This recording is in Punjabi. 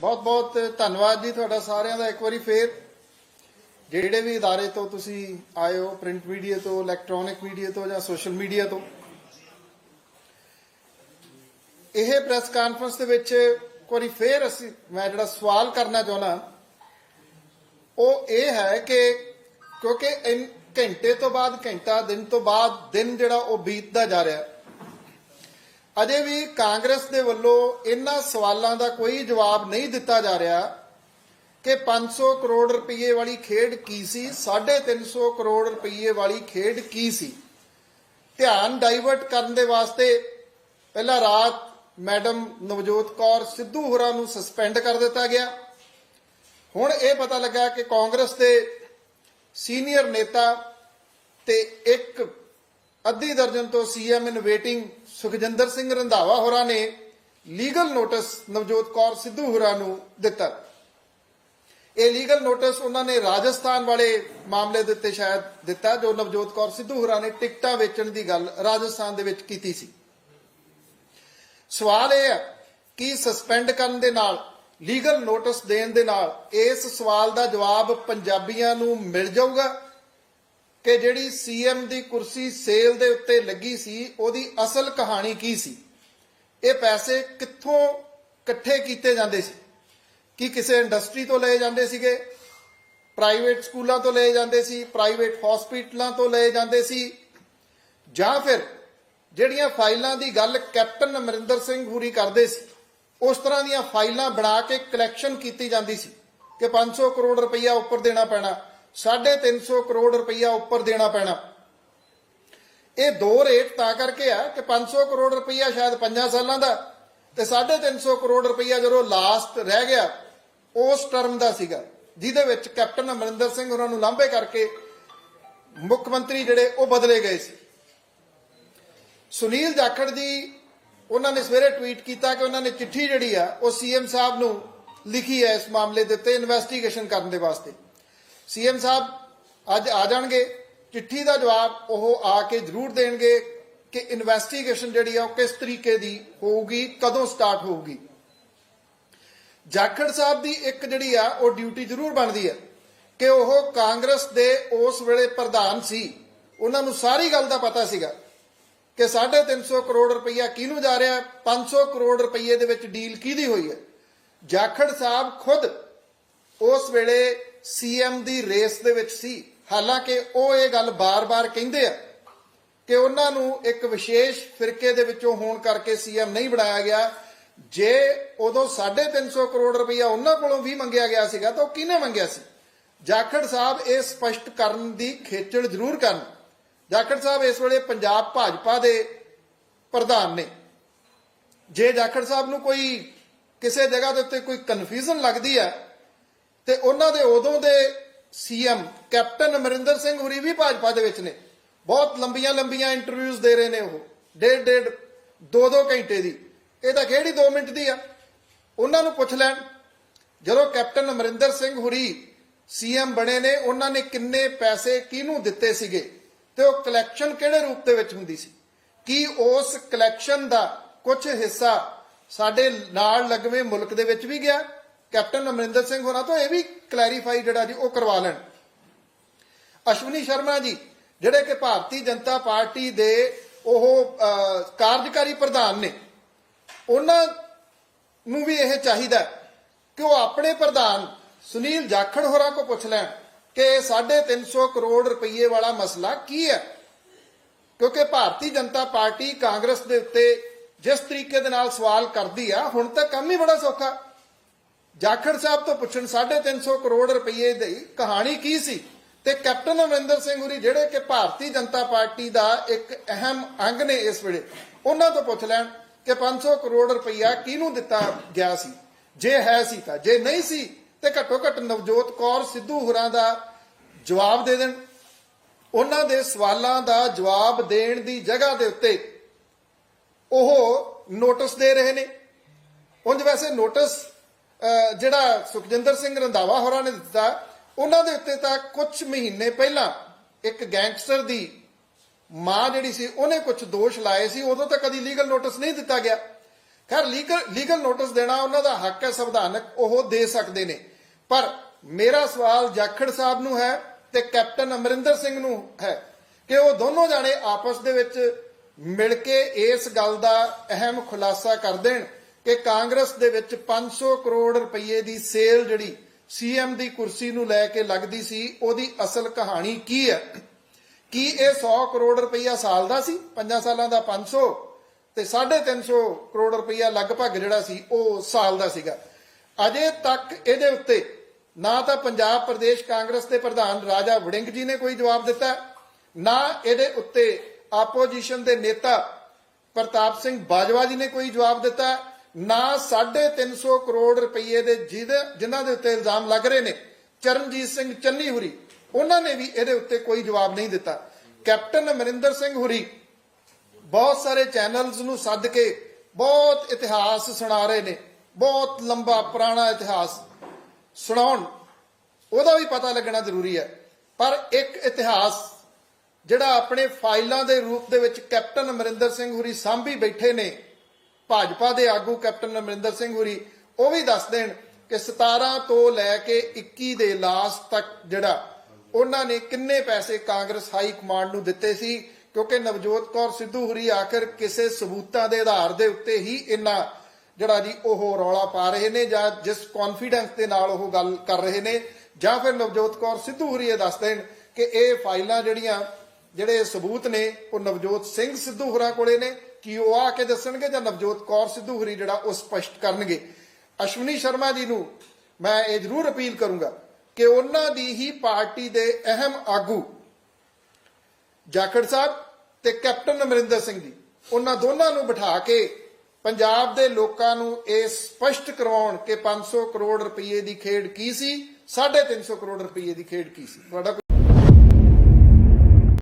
ਬਹੁਤ ਬਹੁਤ ਧੰਨਵਾਦ ਜੀ ਤੁਹਾਡਾ ਸਾਰਿਆਂ ਦਾ ਇੱਕ ਵਾਰੀ ਫੇਰ ਜਿਹੜੇ ਵੀ ادارے ਤੋਂ ਤੁਸੀਂ ਆਏ ਹੋ ਪ੍ਰਿੰਟ ਮੀਡੀਆ ਤੋਂ ਇਲੈਕਟ੍ਰੋਨਿਕ ਮੀਡੀਆ ਤੋਂ ਜਾਂ ਸੋਸ਼ਲ ਮੀਡੀਆ ਤੋਂ ਇਹ ਪ੍ਰੈਸ ਕਾਨਫਰੰਸ ਦੇ ਵਿੱਚ ਇੱਕ ਵਾਰੀ ਫੇਰ ਅਸੀਂ ਮੈਂ ਜਿਹੜਾ ਸਵਾਲ ਕਰਨਾ ਚਾਹੁੰਦਾ ਉਹ ਇਹ ਹੈ ਕਿ ਕਿਉਂਕਿ ਇਨ ਘੰਟੇ ਤੋਂ ਬਾਅਦ ਘੰਟਾ ਦਿਨ ਤੋਂ ਬਾਅਦ ਦਿਨ ਜਿਹੜਾ ਉਹ ਬੀਤਦਾ ਜਾ ਰਿਹਾ ਹੈ ਅਜੇ ਵੀ ਕਾਂਗਰਸ ਦੇ ਵੱਲੋਂ ਇਹਨਾਂ ਸਵਾਲਾਂ ਦਾ ਕੋਈ ਜਵਾਬ ਨਹੀਂ ਦਿੱਤਾ ਜਾ ਰਿਹਾ ਕਿ 500 ਕਰੋੜ ਰੁਪਏ ਵਾਲੀ ਖੇਡ ਕੀ ਸੀ 350 ਕਰੋੜ ਰੁਪਏ ਵਾਲੀ ਖੇਡ ਕੀ ਸੀ? ਧਿਆਨ ਡਾਈਵਰਟ ਕਰਨ ਦੇ ਵਾਸਤੇ ਪਹਿਲਾਂ ਰਾਤ ਮੈਡਮ ਨਵਜੋਤ ਕੌਰ ਸਿੱਧੂ ਹੋਰਾਂ ਨੂੰ ਸਸਪੈਂਡ ਕਰ ਦਿੱਤਾ ਗਿਆ। ਹੁਣ ਇਹ ਪਤਾ ਲੱਗਾ ਕਿ ਕਾਂਗਰਸ ਦੇ ਸੀਨੀਅਰ ਨੇਤਾ ਤੇ ਇੱਕ ਅੱਧੀ ਦਰਜਨ ਤੋਂ CM in waiting Sukhjinder Singh Randhawa ਹੋਰਾਂ ਨੇ ਲੀਗਲ ਨੋਟਿਸ ਨਵਜੋਤ ਕੌਰ ਸਿੱਧੂ ਹੋਰਾਂ ਨੂੰ ਦਿੱਤਾ। ਇਹ ਲੀਗਲ ਨੋਟਿਸ ਉਹਨਾਂ ਨੇ ਰਾਜਸਥਾਨ ਵਾਲੇ ਮਾਮਲੇ ਦੇ ਉੱਤੇ ਸ਼ਾਇਦ ਦਿੱਤਾ, ਜੋ ਨਵਜੋਤ ਕੌਰ ਸਿੱਧੂ ਹੋਰਾਂ ਨੇ ਟਿਕਟਾਂ ਵੇਚਣ ਦੀ ਗੱਲ ਰਾਜਸਥਾਨ ਦੇ ਵਿੱਚ ਕੀਤੀ ਸੀ। ਸਵਾਲ ਇਹ ਹੈ ਕਿ ਸਸਪੈਂਡ ਕਰਨ ਦੇ ਨਾਲ, ਲੀਗਲ ਨੋਟਿਸ ਦੇਣ ਦੇ ਨਾਲ ਇਸ ਸਵਾਲ ਦਾ ਜਵਾਬ ਪੰਜਾਬੀਆਂ ਨੂੰ ਮਿਲ ਜਾਊਗਾ ਕਿ ਜਿਹੜੀ ਸੀਐਮ ਦੀ ਕੁਰਸੀ ਸੇਲ ਦੇ ਉੱਤੇ ਲੱਗੀ ਸੀ, ਉਹਦੀ ਅਸਲ ਕਹਾਣੀ ਕੀ ਸੀ? ਇਹ ਪੈਸੇ ਕਿੱਥੋਂ ਇਕੱਠੇ ਕੀਤੇ ਜਾਂਦੇ ਸੀ? ਕੀ ਕਿਸੇ ਇੰਡਸਟਰੀ ਤੋਂ ਲਏ ਜਾਂਦੇ ਸੀਗੇ? ਪ੍ਰਾਈਵੇਟ ਸਕੂਲਾਂ ਤੋਂ ਲਏ ਜਾਂਦੇ ਸੀ, ਪ੍ਰਾਈਵੇਟ ਹਸਪੀਟਲਾਂ ਤੋਂ ਲਏ ਜਾਂਦੇ ਸੀ? ਜਾਂ ਫਿਰ ਜਿਹੜੀਆਂ ਫਾਈਲਾਂ ਦੀ ਗੱਲ ਕੈਪਟਨ ਅਮਰਿੰਦਰ ਸਿੰਘ ਹੁਰੀ ਕਰਦੇ ਸੀ, ਉਸ ਤਰ੍ਹਾਂ ਦੀਆਂ ਫਾਈਲਾਂ ਬਣਾ ਕੇ ਕਲੈਕਸ਼ਨ ਕੀਤੀ ਜਾਂਦੀ ਸੀ ਕਿ 500 ਕਰੋੜ ਰੁਪਈਆ ਉੱਪਰ ਦੇਣਾ ਪੈਣਾ। 350 ਕਰੋੜ ਰੁਪਈਆ ਉੱਪਰ ਦੇਣਾ ਪੈਣਾ। ਇਹ ਦੋ ਰੇਟ ਤਾਂ ਕਰਕੇ ਆ ਕਿ 500 ਕਰੋੜ ਰੁਪਈਆ ਸ਼ਾਇਦ 5 ਸਾਲਾਂ ਦਾ ਤੇ 350 ਕਰੋੜ ਰੁਪਈਆ ਜਦੋਂ ਲਾਸਟ ਰਹਿ ਗਿਆ, ਉਸ ਟਰਮ ਦਾ ਸੀਗਾ, ਜਿਹਦੇ ਵਿੱਚ ਕੈਪਟਨ ਅਮਰਿੰਦਰ ਸਿੰਘ ਉਹਨਾਂ ਨੂੰ ਲਾਂਭੇ ਕਰਕੇ ਮੁੱਖ ਮੰਤਰੀ ਜਿਹੜੇ ਉਹ ਬਦਲੇ ਗਏ ਸੀ। ਸੁਨੀਲ ਜਾਖੜ ਜੀ, ਉਹਨਾਂ ਨੇ ਸਵੇਰੇ ਟਵੀਟ ਕੀਤਾ ਕਿ ਉਹਨਾਂ ਨੇ ਚਿੱਠੀ ਜਿਹੜੀ ਆ, ਉਹ ਸੀਐਮ ਸਾਹਿਬ ਨੂੰ ਲਿਖੀ ਹੈ ਇਸ ਮਾਮਲੇ ਦੇ ਉੱਤੇ ਇਨਵੈਸਟੀਗੇਸ਼ਨ ਕਰਨ ਦੇ ਵਾਸਤੇ। ਸੀਐਮ ਸਾਹਿਬ ਅੱਜ ਆ ਜਾਣਗੇ। ਚਿੱਠੀ ਦਾ ਜਵਾਬ ਉਹ ਆ ਕੇ ਜ਼ਰੂਰ ਦੇਣਗੇ ਕਿ ਇਨਵੈਸਟੀਗੇਸ਼ਨ ਜਿਹੜੀ ਆ ਉਹ ਕਿਸ ਤਰੀਕੇ ਦੀ ਹੋਊਗੀ, ਕਦੋਂ ਸਟਾਰਟ ਹੋਊਗੀ। ਜਾਖੜ ਸਾਹਿਬ ਦੀ ਇੱਕ ਜਿਹੜੀ ਆ ਉਹ ਡਿਊਟੀ ਜ਼ਰੂਰ ਬਣਦੀ ਹੈ ਕਿ ਉਹ ਕਾਂਗਰਸ ਦੇ ਉਸ ਵੇਲੇ ਪ੍ਰਧਾਨ ਸੀ। ਉਹਨਾਂ ਨੂੰ ਸਾਰੀ ਗੱਲ ਦਾ ਪਤਾ ਸੀਗਾ ਕਿ 350 ਕਰੋੜ ਰੁਪਈਆ ਕਿਹਨੂੰ ਜਾ ਰਿਹਾ 500 ਕਰੋੜ ਰੁਪਈਏ ਦੇ ਵਿੱਚ ਡੀਲ ਕਿਹਦੀ ਹੋਈ ਹੈ ਜਾਖੜ ਸਾਹਿਬ ਖੁਦ ਉਸ ਵੇਲੇ ਸੀਐਮ ਦੀ ਰੇਸ ਦੇ ਵਿੱਚ ਸੀ। ਹਾਲਾਂਕਿ ਉਹ ਇਹ ਗੱਲ ਬਾਰ-ਬਾਰ ਕਹਿੰਦੇ ਆ ਕਿ ਉਹਨਾਂ ਨੂੰ ਇੱਕ ਵਿਸ਼ੇਸ਼ ਫਿਰਕੇ ਦੇ ਵਿੱਚੋਂ ਹੋਣ ਕਰਕੇ ਸੀਐਮ ਨਹੀਂ ਬਣਾਇਆ ਗਿਆ। ਜੇ ਉਦੋਂ 350 ਕਰੋੜ ਰੁਪਈਆ ਉਹਨਾਂ ਕੋਲੋਂ ਵੀ ਮੰਗਿਆ ਗਿਆ ਸੀਗਾ, ਤਾਂ ਉਹ ਕਿਹਨੇ ਮੰਗਿਆ ਸੀ? ਜਾਖੜ ਸਾਹਿਬ ਇਹ ਸਪਸ਼ਟ ਕਰਨ ਦੀ ਖੇਚਲ ਜ਼ਰੂਰ ਕਰਨ। ਜਾਖੜ ਸਾਹਿਬ ਇਸ ਵੇਲੇ ਪੰਜਾਬ ਭਾਜਪਾ ਦੇ ਪ੍ਰਧਾਨ ਨੇ। ਜੇ ਜਾਖੜ ਸਾਹਿਬ ਨੂੰ ਕੋਈ ਕਿਸੇ ਜਗ੍ਹਾ ਦੇ ਉੱਤੇ ਕੋਈ ਕਨਫਿਊਜ਼ਨ ਲੱਗਦੀ ਹੈ ਤੇ ਉਹਨਾਂ ਦੇ ਉਦੋਂ ਦੇ ਸੀਐਮ ਕੈਪਟਨ ਅਮਰਿੰਦਰ ਸਿੰਘ ਹੁਰੀ ਵੀ ਭਾਜਪਾ ਦੇ ਵਿੱਚ ਨੇ। ਬਹੁਤ ਲੰਬੀਆਂ ਲੰਬੀਆਂ ਇੰਟਰਵਿਊਜ਼ ਦੇ ਰਹੇ ਨੇ ਉਹ। ਡੇਢ ਡੇਢ, ਦੋ ਦੋ ਘੰਟੇ ਦੀ। ਇਹ ਤਾਂ ਕਿਹੜੀ 2 ਮਿੰਟ ਦੀ ਆ। ਉਹਨਾਂ ਨੂੰ ਪੁੱਛ ਲੈਣ, ਜਦੋਂ ਕੈਪਟਨ ਅਮਰਿੰਦਰ ਸਿੰਘ ਹੁਰੀ ਸੀਐਮ ਬਣੇ ਨੇ, ਉਹਨਾਂ ਨੇ ਕਿੰਨੇ ਪੈਸੇ ਕਿਹਨੂੰ ਦਿੱਤੇ ਸੀਗੇ ਤੇ ਉਹ ਕਲੈਕਸ਼ਨ ਕਿਹੜੇ ਰੂਪ ਦੇ ਵਿੱਚ ਹੁੰਦੀ ਸੀ? ਕੀ ਉਸ ਕਲੈਕਸ਼ਨ ਦਾ ਕੁਝ ਹਿੱਸਾ ਸਾਡੇ ਨਾਲ ਲੱਗਵੇਂ ਮੁਲਕ ਦੇ ਵਿੱਚ ਵੀ ਗਿਆ ਕੈਪਟਨ ਅਮਰਿੰਦਰ ਸਿੰਘ ਹੋਰਾਂ ਤੋਂ ਇਹ ਵੀ ਕਲੈਰੀਫਾਈ ਜਿਹੜਾ ਜੀ, ਉਹ ਕਰਵਾ ਲੈਣ। ਅਸ਼ਵਨੀ ਸ਼ਰਮਾ ਜੀ, ਜਿਹੜੇ ਕਿ ਭਾਰਤੀ ਜਨਤਾ ਪਾਰਟੀ ਦੇ ਉਹ ਕਾਰਜਕਾਰੀ ਪ੍ਰਧਾਨ ਨੇ, ਉਹਨਾਂ ਨੂੰ ਵੀ ਇਹ ਚਾਹੀਦਾ ਕਿ ਉਹ ਆਪਣੇ ਪ੍ਰਧਾਨ ਸੁਨੀਲ ਜਾਖੜ ਹੋਰਾਂ ਕੋ ਪੁੱਛ ਲੈਣ ਕਿ 350 ਕਰੋੜ ਰੁਪਏ ਵਾਲਾ ਮਸਲਾ ਕੀ ਹੈ? ਕਿਉਂਕਿ ਭਾਰਤੀ ਜਨਤਾ ਪਾਰਟੀ ਕਾਂਗਰਸ ਦੇ ਉੱਤੇ ਜਿਸ ਤਰੀਕੇ ਦੇ ਨਾਲ ਸਵਾਲ ਕਰਦੀ ਆ, ਹੁਣ ਤਾਂ ਕੰਮ ਹੀ ਬੜਾ ਸੌਖਾ। ਜਾਖੜ ਸਾਹਿਬ ਤੋਂ ਪੁੱਛਣ 350 ਕਰੋੜ ਰੁਪਏ ਦੀ ਕਹਾਣੀ ਕੀ ਸੀ? ਤੇ ਕੈਪਟਨ ਅਮਰਿੰਦਰ ਸਿੰਘ ਹੁਰੀ ਜਿਹੜੇ ਕਿ ਭਾਰਤੀ ਜਨਤਾ ਪਾਰਟੀ ਦਾ ਇੱਕ ਅਹਿਮ ਅੰਗ ਨੇ ਇਸ ਵੇਲੇ, ਉਹਨਾਂ ਤੋਂ ਪੁੱਛ ਲੈਣ ਕਿ 500 ਕਰੋੜ ਰੁਪਈਆ ਕਿਹਨੂੰ ਦਿੱਤਾ ਗਿਆ ਸੀ? ਜੇ ਹੈ ਸੀ ਤਾਂ, ਜੇ ਨਹੀਂ ਸੀ, ਤੇ ਘੱਟੋ ਘੱਟ ਨਵਜੋਤ ਕੌਰ ਸਿੱਧੂ ਹੁਰਾਂ ਦਾ ਜਵਾਬ ਦੇ ਦੇਣ। ਉਹਨਾਂ ਦੇ ਸਵਾਲਾਂ ਦਾ ਜਵਾਬ ਦੇਣ ਦੀ ਜਗ੍ਹਾ ਦੇ ਉੱਤੇ ਉਹ ਨੋਟਿਸ ਦੇ ਰਹੇ ਨੇ। ਉਂਝ ਵੈਸੇ ਨੋਟਿਸ ਜਿਹੜਾ ਸੁਖਜਿੰਦਰ ਸਿੰਘ ਰੰਧਾਵਾ ਹੋਰਾਂ ਨੇ ਦਿੱਤਾ, ਉਹਨਾਂ ਦੇ ਉੱਤੇ ਤਾਂ ਕੁਝ ਮਹੀਨੇ ਪਹਿਲਾਂ ਇੱਕ ਗੈਂਗਸਟਰ ਦੀ ਮਾਂ ਜਿਹੜੀ ਸੀ, ਉਹਨੇ ਕੁਝ ਦੋਸ਼ ਲਾਏ ਸੀ, ਉਦੋਂ ਤਾਂ ਕਦੀ ਲੀਗਲ ਨੋਟਿਸ ਨਹੀਂ ਦਿੱਤਾ ਗਿਆ। ਖੈਰ ਲੀਗਲ ਲੀਗਲ ਨੋਟਿਸ ਦੇਣਾ ਉਹਨਾਂ ਦਾ ਹੱਕ ਹੈ, ਸੰਵਿਧਾਨਕ, ਉਹ ਦੇ ਸਕਦੇ ਨੇ। ਪਰ ਮੇਰਾ ਸਵਾਲ ਜਾਖੜ ਸਾਹਿਬ ਨੂੰ ਹੈ ਤੇ ਕੈਪਟਨ ਅਮਰਿੰਦਰ ਸਿੰਘ ਨੂੰ ਹੈ ਕਿ ਉਹ ਦੋਨੋਂ ਜਾਣੇ ਆਪਸ ਦੇ ਵਿੱਚ ਮਿਲ ਕੇ ਇਸ ਗੱਲ ਦਾ ਅਹਿਮ ਖੁਲਾਸਾ ਕਰ ਦੇਣ। ਕਿ ਕਾਂਗਰਸ ਦੇ ਵਿੱਚ 500 ਕਰੋੜ ਰੁਪਏ ਦੀ ਸੇਲ ਜਿਹੜੀ ਸੀਐਮ ਦੀ ਕੁਰਸੀ ਨੂੰ ਲੈ ਕੇ ਲੱਗਦੀ ਸੀ, ਉਹਦੀ ਅਸਲ ਕਹਾਣੀ ਕੀ ਹੈ? ਕੀ ਇਹ 100 ਕਰੋੜ ਰੁਪਈਆ ਸਾਲ ਦਾ ਸੀ? 5 ਸਾਲਾਂ ਦਾ 500 ਤੇ 350 ਕਰੋੜ ਰੁਪਈਆ ਲਗਭਗ ਜਿਹੜਾ ਸੀ, ਉਹ ਸਾਲ ਦਾ ਸੀਗਾ। ਅਜੇ ਤੱਕ ਇਹਦੇ ਉੱਤੇ ਨਾ ਤਾਂ ਪੰਜਾਬ ਪ੍ਰਦੇਸ਼ ਕਾਂਗਰਸ ਦੇ ਪ੍ਰਧਾਨ ਰਾਜਾ ਵੜਿੰਗ ਜੀ ਨੇ ਕੋਈ ਜਵਾਬ ਦਿੱਤਾ, ਨਾ ਇਹਦੇ ਉੱਤੇ ਆਪੋਜੀਸ਼ਨ ਦੇ ਨੇਤਾ ਪ੍ਰਤਾਪ ਸਿੰਘ ਬਾਜਵਾ ਜੀ ਨੇ ਕੋਈ ਜਵਾਬ ਦਿੱਤਾ ਨਾ 350 ਕਰੋੜ ਰੁਪਏ ਦੇ ਜਿਹਦੇ ਜਿਨ੍ਹਾਂ ਦੇ ਉੱਤੇ ਇਲਜ਼ਾਮ ਲੱਗ ਰਹੇ ਨੇ, ਚਰਨਜੀਤ ਸਿੰਘ ਚੰਨੀ ਹੁਰੀ, ਉਹਨਾਂ ਨੇ ਵੀ ਇਹਦੇ ਉੱਤੇ ਕੋਈ ਜਵਾਬ ਨਹੀਂ ਦਿੱਤਾ। ਕੈਪਟਨ ਅਮਰਿੰਦਰ ਸਿੰਘ ਹੁਰੀ, ਬਹੁਤ ਸਾਰੇ ਚੈਨਲਸ ਨੂੰ ਸੱਦ ਕੇ ਬਹੁਤ ਇਤਿਹਾਸ ਸੁਣਾ ਰਹੇ ਨੇ, ਬਹੁਤ ਲੰਬਾ ਪੁਰਾਣਾ ਇਤਿਹਾਸ ਸੁਣਾਉਣ, ਉਹਦਾ ਵੀ ਪਤਾ ਲੱਗਣਾ ਜ਼ਰੂਰੀ ਹੈ। ਪਰ ਇੱਕ ਇਤਿਹਾਸ ਜਿਹੜਾ ਆਪਣੇ ਫਾਈਲਾਂ ਦੇ ਰੂਪ ਦੇ ਵਿੱਚ ਕੈਪਟਨ ਅਮਰਿੰਦਰ ਸਿੰਘ ਹੁਰੀ ਸਾਂਭੀ ਬੈਠੇ ਨੇ ਭਾਜਪਾ ਦੇ ਆਗੂ ਕੈਪਟਨ ਅਮਰਿੰਦਰ ਸਿੰਘ ਹੁਰੀ, ਉਹ ਵੀ ਦੱਸ ਦੇਣ ਕਿ 17 ਤੋਂ ਲੈ ਕੇ 21 ਦੇ ਲਾਸਟ ਤੱਕ ਜਿਹੜਾ ਉਹਨਾਂ ਨੇ ਕਿੰਨੇ ਪੈਸੇ ਕਾਂਗਰਸ ਹਾਈ ਕਮਾਂਡ ਨੂੰ ਦਿੱਤੇ ਸੀ, ਕਿਉਂਕਿ ਨਵਜੋਤ ਕੌਰ ਸਿੱਧੂ ਹੁਰੀ ਆਖਰ ਕਿਸੇ ਸਬੂਤਾਂ ਦੇ ਆਧਾਰ ਦੇ ਉੱਤੇ ਹੀ ਇੰਨਾ ਜਿਹੜਾ ਜੀ ਉਹ ਰੌਲਾ ਪਾ ਰਹੇ ਨੇ ਜਾਂ ਜਿਸ ਕੌਨਫੀਡੈਂਸ ਦੇ ਨਾਲ ਉਹ ਗੱਲ ਕਰ ਰਹੇ ਨੇ, ਜਾਂ ਫਿਰ ਨਵਜੋਤ ਕੌਰ ਸਿੱਧੂ ਹੁਰੀ ਇਹ ਦੱਸ ਦੇਣ ਕਿ ਇਹ ਫਾਈਲਾਂ ਜਿਹੜੀਆਂ, ਜਿਹੜੇ ਸਬੂਤ ਨੇ, ਉਹ ਨਵਜੋਤ ਸਿੰਘ ਸਿੱਧੂ ਹੁਰਾਂ ਕੋਲੇ ਨੇ ਕੀ ਉਹ ਆ ਕੇ ਦੱਸਣਗੇ ਜਾਂ ਨਵਜੋਤ ਕੌਰ ਸਿੱਧੂ ਹੁਰੀ ਜਿਹੜਾ ਉਹ ਸਪਸ਼ਟ ਕਰਨਗੇ? ਅਸ਼ਵਨੀ ਸ਼ਰਮਾ ਜੀ ਨੂੰ ਮੈਂ ਇਹ ਜ਼ਰੂਰ ਅਪੀਲ ਕਰੂੰਗਾ ਕਿ ਉਹਨਾਂ ਦੀ ਹੀ ਪਾਰਟੀ ਦੇ ਅਹਿਮ ਆਗੂ ਜਾਖੜ ਸਾਹਿਬ ਤੇ ਕੈਪਟਨ ਅਮਰਿੰਦਰ ਸਿੰਘ ਜੀ, ਉਹਨਾਂ ਦੋਨਾਂ ਨੂੰ ਬਿਠਾ ਕੇ ਪੰਜਾਬ ਦੇ ਲੋਕਾਂ ਨੂੰ ਇਹ ਸਪਸ਼ਟ ਕਰਵਾਉਣ ਕਿ 500 ਕਰੋੜ ਰੁਪਏ ਦੀ ਖੇਡ ਕੀ ਸੀ 350 ਕਰੋੜ ਰੁਪਏ ਦੀ ਖੇਡ ਕੀ ਸੀ? ਤੁਹਾਡਾ